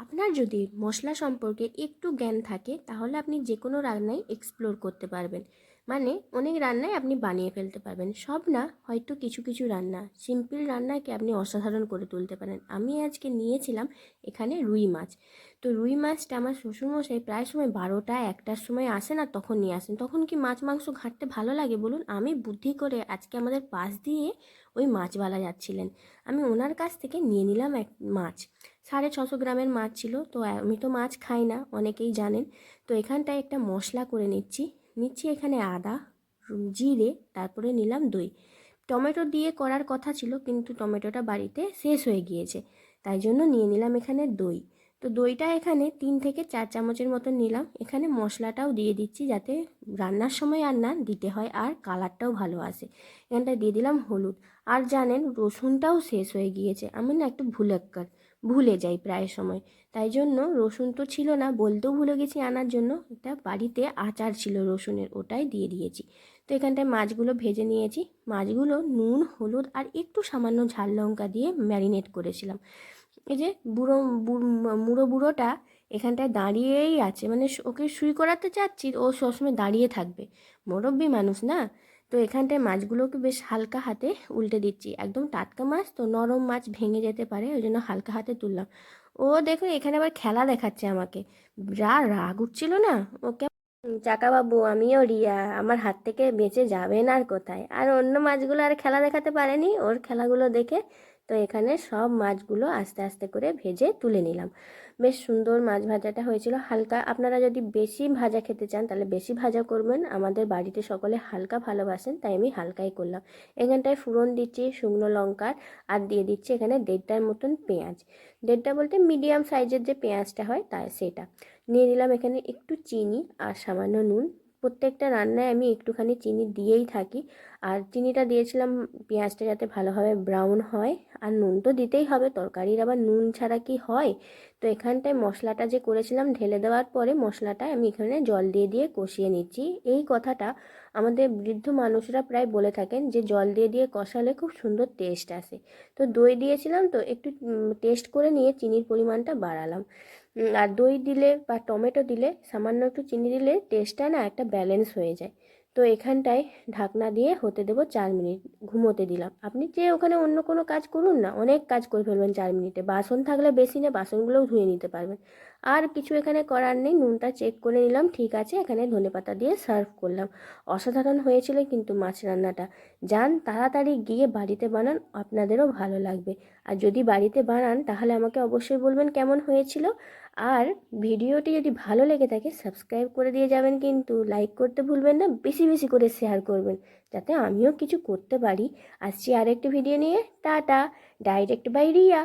আপনার যদি মশলা সম্পর্কে একটু জ্ঞান থাকে, তাহলে আপনি যে কোনো রান্নাই এক্সপ্লোর করতে পারবেন। মানে অনেক রান্নাই আপনি বানিয়ে ফেলতে পারবেন। সব না হয়তো কিছু কিছু রান্না। সিম্পল রান্নাকে আপনি অসাধারণ করে তুলতে পারেন। আমি আজকে নিয়েছিলাম এখানে রুই মাছ। তো রুই মাছটা আমার শ্বশুরমশাই প্রায় সময় বারোটা, একটার সময় আসে না, তখন নিয়ে আসেন। তখন কি মাছ মাংস ঘাটতে ভালো লাগে বলুন? আমি বুদ্ধি করে আজকে আমাদের পাশ দিয়ে ওই মাছওয়ালা যাচ্ছিলেন। আমি ওনার কাছ থেকে নিয়ে নিলাম এক মাছ। সাড়ে ছশো গ্রামের মাছ ছিল। তো আমি তো মাছ খাই না, অনেকেই জানেন। তো এখানটায় একটা মশলা করে নিচ্ছি। নিচ্ছি এখানে আদা জিরে, তারপরে নিলাম দই। টমেটো দিয়ে করার কথা ছিল কিন্তু টমেটোটা বাড়িতে শেষ হয়ে গিয়েছে, তাই জন্য নিয়ে নিলাম এখানে দই। তো দইটা এখানে তিন থেকে চার চামচের মতন নিলাম। এখানে মশলাটাও দিয়ে দিচ্ছি যাতে রান্নার সময় আর না দিতে হয় আর কালারটাও ভালো আসে। এখানটায় দিয়ে দিলাম হলুদ। আর জানেন, রসুনটাও শেষ হয়ে গিয়েছে। আমি না একটু ভুলেক্কার ভুলে যাই প্রায় সময়। তাই জন্য রসুন তো ছিল না, বলতেও ভুলে গেছি আনার জন্য। একটা বাড়িতে আচার ছিল রসুনের, ওটাই দিয়ে দিয়েছি। তো এখানটায় মাছগুলো ভেজে নিয়েছি। মাছগুলো নুন, হলুদ আর একটু সামান্য ঝাল লঙ্কা দিয়ে ম্যারিনেট করেছিলাম। এই যে বুড়ো মুড়ো বুড়োটা এখানটায় দাঁড়িয়েই আছে। মানে ওকে শুই করাতে চাচ্ছি, ও সবসময় দাঁড়িয়ে থাকবে। মুরব্বী মানুষ না? তো এখানটায় মাছগুলোকে বেশ হালকা হাতে উল্টে দিচ্ছি। একদম টাটকা মাছ, তো নরম মাছ ভেঙে যেতে পারে ওই জন্য হালকা হাতে তুললাম। ও দেখো, এখানে আবার খেলা দেখাচ্ছে আমাকে। যা রাগ উঠছিল না? ওকে চাকাবাবু, আমিও রিয়া। আমার হাত থেকে বেঁচে যাবেন আর কোথায়? আর অন্য মাছগুলো আর খেলা দেখাতে পারেনি? ওর খেলাগুলো দেখে তো এখানে সব মাছগুলো আস্তে আস্তে করে ভেজে তুলে নিলাম। বেশ সুন্দর মাছ ভাজাটা হয়েছিল। হালকা আপনারা যদি বেশি ভাজা খেতে চান তাহলে বেশি ভাজা করবেন। আমাদের বাড়িতে সকলে হালকা ভালোবাসেন, তাই আমি হালকাই করলাম। এখানটায় ফুরন দিচ্ছি, শুকনো লঙ্কার, আর দিয়ে দিচ্ছি এখানে দেড়টার মতন পেঁয়াজ। দেড়টা বলতে মিডিয়াম সাইজের যে পেঁয়াজটা হয় তা, সেটা। নিয়ে নিলাম এখানে একটু চিনি আর সামান্য নুন। প্রত্যেকটা রান্নায় আমি একটুখানি চিনি দিয়েই থাকি। আর চিনিটা দিয়েছিলাম পেঁয়াজটা যাতে ভালোভাবে ব্রাউন হয়, আর নুন তো দিতেই হবে, তরকারির আবার নুন ছাড়া কি হয়? তো এখানটায় মশলাটা যে করেছিলাম ঢেলে দেওয়ার পরে মশলাটা আমি এখানে জল দিয়ে দিয়ে কষিয়ে নিচ্ছি। এই কথাটা আমাদের বৃদ্ধ মানুষরা প্রায় বলে থাকেন যে, জল দিয়ে দিয়ে কষালে খুব সুন্দর টেস্ট আসে। তো দই দিয়েছিলাম তো একটু টেস্ট করে নিয়ে চিনির পরিমাণটা বাড়ালাম। আর দই দিলে বা টমেটো দিলে সামান্য একটু চিনি দিলে টেস্টটা না একটা ব্যালেন্স হয়ে যায়। তো এখানটায় ঢাকনা দিয়ে হতে দেবো চার মিনিট, ঘুমোতে দিলাম। আপনি যে ওখানে অন্য কোনো কাজ করুন না, অনেক কাজ করে ফেলবেন চার মিনিটে। বাসন থাকলে বেশি না, বাসনগুলোও ধুয়ে নিতে পারবেন। আর কিছু এখানে করার নেই, নুনটা চেক করে নিলাম, ঠিক আছে, এখানে ধনেপাতা দিয়ে সার্ভ করলাম। অসাধারণ হয়েছিল কিন্তু মাছ রান্নাটা। যান তাড়াতাড়ি গিয়ে বাড়িতে বানান, আপনাদেরও ভালো লাগবে। আর যদি বাড়িতে বানান, তাহলে আমাকে অবশ্যই বলবেন কেমন হয়েছিল। আর ভিডিওটি যদি ভালো লেগে থাকে, সাবস্ক্রাইব করে দিয়ে যাবেন কিন্তু, লাইক করতে ভুলবেন না, বেশি বেশি করে শেয়ার করবেন, যাতে আমিও কিছু করতে পারি। আসছি আরেকটি ভিডিও নিয়ে। Tata, direct by Riya.